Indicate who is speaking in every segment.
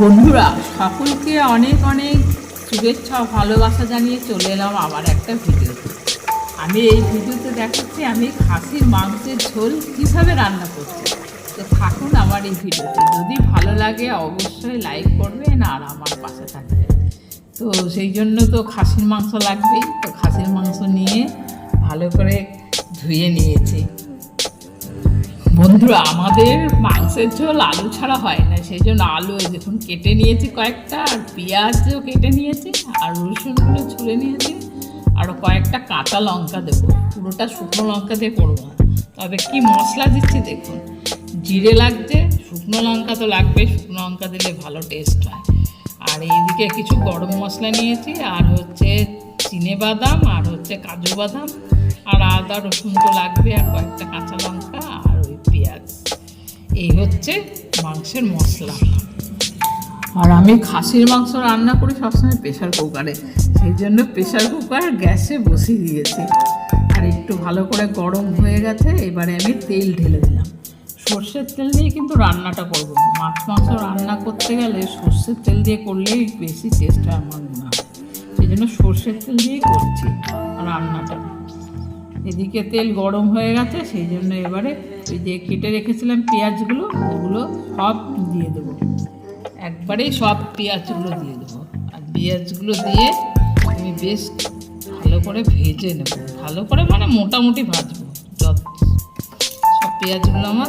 Speaker 1: বন্ধুরা সকলকে অনেক অনেক শুভেচ্ছা ভালোবাসা জানিয়ে চলে এলাম আবার একটা ভিডিওতে। আমি এই ভিডিওতে দেখাচ্ছি আমি খাসির মাংসের ঝোল কীভাবে রান্না করছি। তো থাকুন আমার এই ভিডিওতে যদি ভালো লাগে অবশ্যই লাইক করবেন আর আমার পাশে থাকবেন। তো সেই জন্য তো খাসির মাংস লাগবেই। তো খাসির মাংস নিয়ে ভালো করে ধুয়ে নিয়েছি। বন্ধুরা, আমাদের মাংসের ঝোল আলু ছাড়া হয় না সেই জন্য আলু দেখুন কেটে নিয়েছি কয়েকটা, আর পেঁয়াজও কেটে নিয়েছি, আর রসুনগুলো ছুলে নিয়েছি, আর কয়েকটা কাঁচা লঙ্কা দেবো, পুরোটা শুকনো লঙ্কা দিয়ে করব। না তবে কি মশলা দিচ্ছি দেখুন, জিরে লাগছে, শুকনো লঙ্কা তো লাগবে, শুকনো লঙ্কা দিলে ভালো টেস্ট হয়। আর এইদিকে কিছু গরম মশলা নিয়েছি, আর হচ্ছে চিনে বাদাম, আর হচ্ছে কাজু বাদাম, আর আদা, রসুন তো লাগবে, আর কয়েকটা কাঁচা লঙ্কা পেঁয়াজ। এই হচ্ছে মাংসের মশলা। আর আমি খাসির মাংস রান্না করি সবসময় প্রেশার কুকারে। সেই জন্য প্রেশার কুকার গ্যাসে বসিয়ে দিয়েছি। আর একটু ভালো করে গরম হয়ে গেছে, এবারে আমি তেল ঢেলে দিলাম। সর্ষের তেল দিয়ে কিন্তু রান্নাটা করব। মাছ মাংস রান্না করতে গেলে সর্ষের তেল দিয়ে করলেই বেশি টেস্ট হয় আমার হয়। সেই জন্য সর্ষের তেল দিয়েই করছি রান্নাটা। এদিকে তেল গরম হয়ে গেছে, সেই জন্য এবারে ওই যে কেটে রেখেছিলাম পেঁয়াজগুলো, ওগুলো সব দিয়ে দেবো। একবারেই সব পেঁয়াজগুলো দিয়ে দেবো। আর পেঁয়াজগুলো দিয়ে আমি বেশ ভালো করে ভেজে নেব। ভালো করে মানে মোটামুটি ভাজবো। যত সব পেঁয়াজগুলো আমার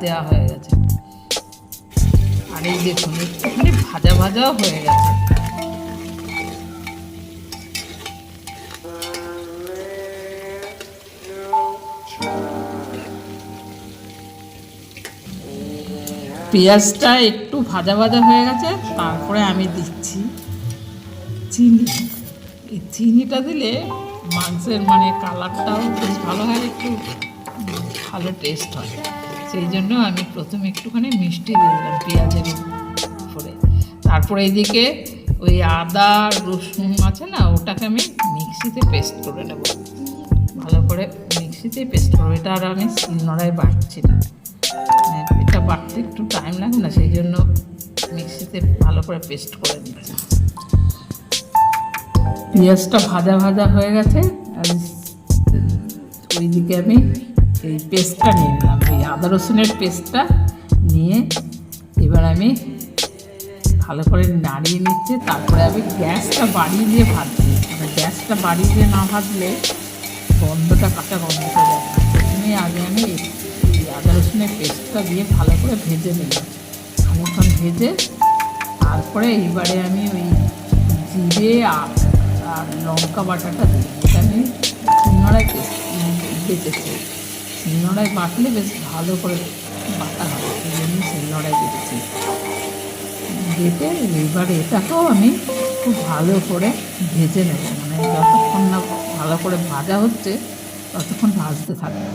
Speaker 1: দেওয়া হয়ে গেছে। আর এই দেখুন, একটুখানি ভাজা ভাজাও হয়ে গেছে। পেঁয়াজটা একটু ভাজা ভাজা হয়ে গেছে, তারপরে আমি দিচ্ছি চিনি। এই চিনিটা দিলে মাংসের মানে কালারটাও বেশ ভালো হয়, একটু ভালো টেস্ট হয়। সেই জন্য আমি প্রথমে একটুখানি মিষ্টি দিয়ে দিলাম পেঁয়াজের উপরে। তারপরে এইদিকে ওই আদা, রসুন আছে না, ওটাকে আমি মিক্সিতে পেস্ট করে নেব। ভালো করে মিক্সিতে পেস্ট করব, এটা আর আমি শিলনোড়ায় বাটছি না। এটা একটু টাইম লাগে না, সেই জন্য মিক্সিতে ভালো করে পেস্ট করে দিচ্ছি পেঁয়াজটা ভাজা ভাজা হয়ে গেছে, আর ওইদিকে আমি এই পেস্টটা নিয়ে নিলাম। এই আদা রসুনের পেস্টটা নিয়ে এবার আমি ভালো করে নাড়িয়ে নিচ্ছে, তারপরে আমি গ্যাসটা বাড়িয়ে দিয়ে ভাজছি। মানে গ্যাসটা বাড়িয়ে দিয়ে না ভাজলে গন্ধটা কাঁচা গন্ধটা যায়। আগে আমি পেস্টটা দিয়ে ভালো করে ভেজে নিলাম খানিক্ষণ ভেজে তারপরে এইবারে আমি ওই জিরে আর লঙ্কা বাটাটা দিই এটা আমি শিলনোড়ায় বেঁচেছি শিলনোড়ায় বাটলে বেশ ভালো করে বাটা হবে, সেই জন্য শিলনোড়ায় বেঁচেছি বেটে এবার এটাকেও আমি খুব ভালো করে ভেজে নেব। মানে যতক্ষণ না ভালো করে ভাজা হচ্ছে, ততক্ষণ ভাজতে থাকবে।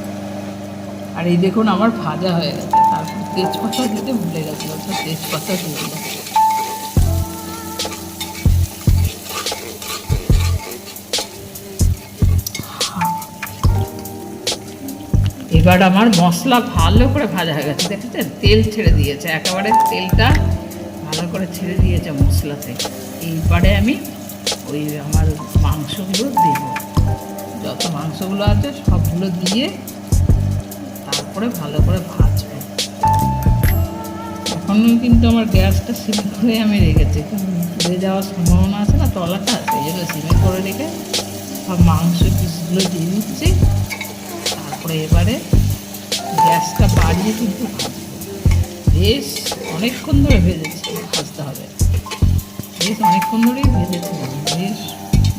Speaker 1: আর এই দেখুন, আমার ভাজা হয়ে গেছে। তারপর তেজপাতা দিতে ভুলে গেছে, অর্থাৎ তেজপাতা দিয়ে দিলাম। এবার আমার মশলা ভালো করে ভাজা হয়ে গেছে। দেখেছেন? তেল ছেড়ে দিয়েছে। একেবারে তেলটা ভালো করে ছেড়ে দিয়েছে মশলাতে। এইবারে আমি ওই আমার মাংসগুলো দেব। যত মাংসগুলো আছে সবগুলো দিয়ে তারপরে ভালো করে ভাজবো। এখন কিন্তু আমার গ্যাসটা সিম করে আমি রেখেছি। পুড়ে যাওয়ার সম্ভাবনা আছে না, তলাটা সেই জন্য সিমে করে রেখে সব মাংস পিসগুলো দিয়ে দিচ্ছি। তারপরে এবারে গ্যাসটা বাড়িয়ে কিন্তু বেশ অনেকক্ষণ ধরে ভেজেছি, ভাজতে হবে। বেশ অনেকক্ষণ ধরেই ভেজেছিলাম, বেশ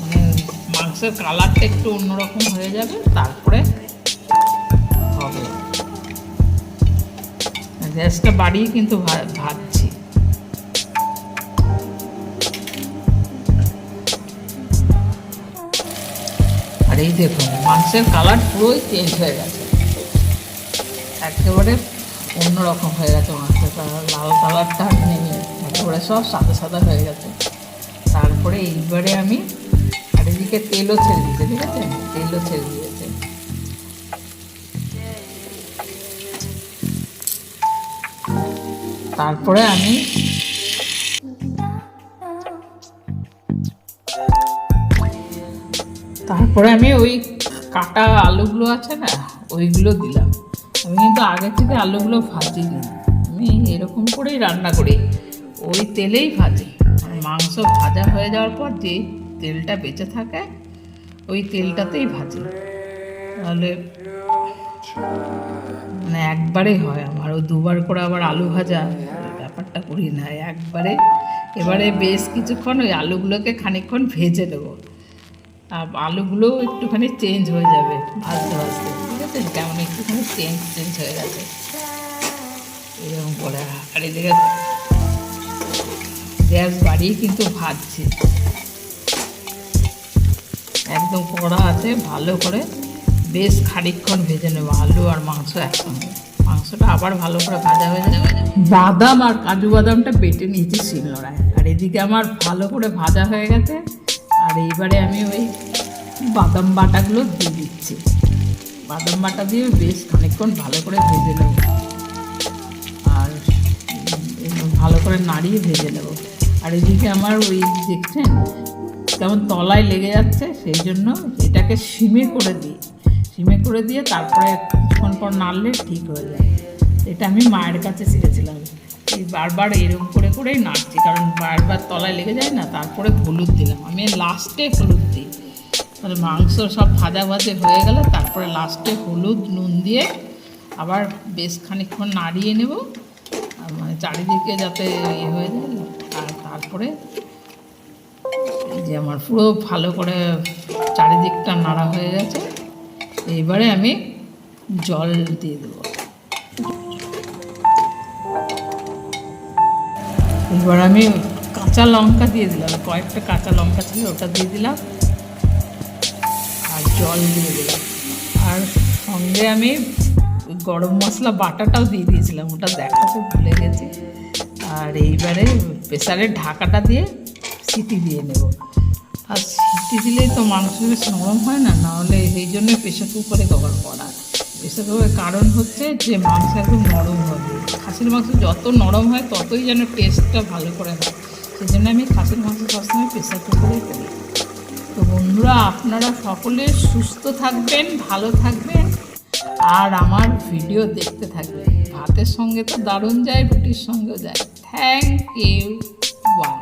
Speaker 1: মানে মাংসের কালারটা একটু অন্যরকম হয়ে যাবে, তারপরে হবে। গ্যাসটা বাড়িয়ে কিন্তু ভাজছি। আর এই দেখুন, মাংসের কালার পুরোই চেঞ্জ হয়ে গেছে। একেবারে অন্যরকম হয়ে গেছে মাংসের কালার লাল কালারটা নেই একেবারে সব সাদা সাদা হয়ে গেছে। তারপরে এইবারে আমি আর এদিকে তেলও ছেড়ে দিয়েছে, ঠিক আছে? তেলও ছেড়ে দিয়েছে। তারপরে আমি তারপরে আমি ওই কাটা আলুগুলো আছে না, ওইগুলো দিলাম। আমি কিন্তু আগে থেকে আলুগুলো ভাজি না আমি এরকম করেই রান্না করি। ওই তেলেই ভাজি। মাংস ভাজা হয়ে যাওয়ার পর যে তেলটা বেঁচে থাকে, ওই তেলটাতেই ভাজি। তাহলে মানে একবারে হয় আমার। ও দুবার করে আবার আলু ভাজা। ব্যাপারটা করি না। একবারে, এবারে বেশ কিছুক্ষণ ওই আলুগুলোকে খানিকক্ষণ ভেজে দেবো। আর আলুগুলো একটুখানি চেঞ্জ হয়ে যাবে ভাজতে ভাজতে। ঠিক আছে? কেমন একটুখানি চেঞ্জ চেঞ্জ হয়ে গেছে। এরকম করে। আর এদিকে গ্যাস বাড়িয়ে কিন্তু ভাজছি। একদম কড়া আছে, ভালো করে বেশ খানিকক্ষণ ভেজে নেব, আলু আর মাংস একসঙ্গে। মাংসটা আবার ভালো করে ভাজা হয়ে যাবে। বাদাম আর কাজু বাদামটা বেটে নিয়েছি শিলনোড়ায়। আর এদিকে আমার ভালো করে ভাজা হয়ে গেছে। আর এইবারে আমি ওই বাদাম বাটাগুলো দিয়ে দিচ্ছি। বাদাম বাটা দিয়ে বেশ খানিকক্ষণ ভালো করে ভেজে নেব। আর ভালো করে নাড়িয়ে ভেজে নেব। আর এদিকে আমার ওই দেখছেন, কেমন তলায় লেগে যাচ্ছে, সেই জন্য এটাকে সিমে করে দিই সিমে করে দিয়ে তারপরে কিছুক্ষণ পর নাড়লে ঠিক হয়ে যায়। এটা আমি মায়ের কাছে শিখেছিলাম। এই বারবার এরকম করে করেই নাড়ছি, কারণ বারবার তলায় লেগে যায় না, তারপরে হলুদ দিলাম। আমি লাস্টে হলুদ দিই। তাহলে মাংস সব ভাজা ভাজে হয়ে গেলে তারপরে লাস্টে হলুদ, নুন দিয়ে আবার বেশ খানিকক্ষণ নাড়িয়ে নেব। মানে চারিদিকে যাতে ইয়ে হয়ে যায় আর তারপরে এই যে আমার পুরো ভালো করে চারিদিকটা নাড়া হয়ে গেছে। এইবারে আমি জল দিয়ে দেবো। এবার আমি কাঁচা লঙ্কা দিয়ে দিলাম। কয়েকটা কাঁচা লঙ্কা ছিল, ওটা দিয়ে দিলাম। আর জল দিয়ে দিলাম। আর সঙ্গে আমি গরম মশলা বাটাটাও দিয়ে দিয়েছিলাম, ওটা দেখাতে ভুলে গেছি। আর এইবারে প্রেসারের ঢাকাটা দিয়ে সিটি দিয়ে নেব। আর সিটি দিলেই তো মাংস বেশ নরম হয় না, নাহলে এই জন্য প্রেশার কুকারে কভার করা। প্রেশার কুকারের কারণ হচ্ছে যে মাংস একদম নরম হবে খাসির মাংস যত নরম হয়, ততই যেন টেস্টটা ভালো করে হয়। সেই জন্য আমি খাসির মাংস সবসময় প্রেশার কুকারেই করি। তো বন্ধুরা, আপনারা সকলে সুস্থ থাকবেন, ভালো থাকবেন, আর আমার ভিডিও দেখতে থাকবেন। ভাতের সঙ্গে তো দারুণ যায়, রুটির সঙ্গেও যায়। Thank you by